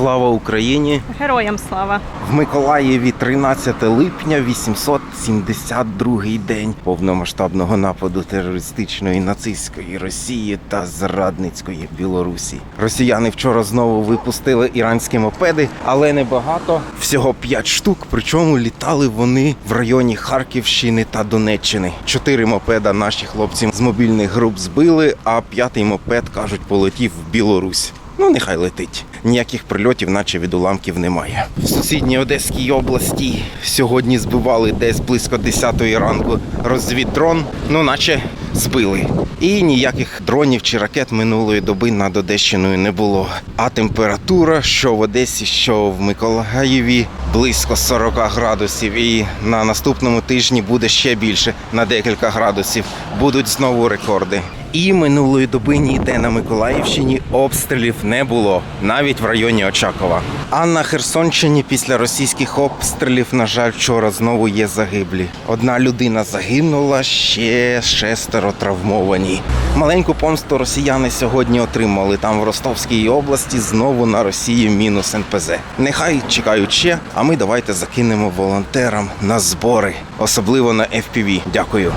Слава Україні! Героям слава! В Миколаєві 13 липня 872 день повномасштабного нападу терористичної нацистської Росії та зрадницької Білорусі. Росіяни вчора знову випустили іранські мопеди, але не багато. Всього 5 штук. Причому літали вони в районі Харківщини та Донеччини. Чотири мопеда наші хлопці з мобільних груп збили, а п'ятий мопед кажуть полетів в Білорусь. Ну, нехай летить. Ніяких прильотів, наче від уламків, немає. В сусідній Одеській області сьогодні збивали десь близько 10 ранку розвіддрон, ну наче збили. І ніяких дронів чи ракет минулої доби над Одещиною не було. А температура, що в Одесі, що в Миколаєві, близько 40 градусів. І на наступному тижні буде ще більше на декілька градусів. Будуть знову рекорди. І минулої доби ніде на Миколаївщині обстрілів не було, навіть в районі Очакова. А на Херсонщині після російських обстрілів, на жаль, вчора знову є загиблі. Одна людина загинула, ще шестеро травмовані. Маленьку помсту росіяни сьогодні отримали там в Ростовській області. Знову на Росії мінус НПЗ. Нехай чекають ще, а ми давайте закинемо волонтерам на збори, особливо на FPV. Дякую.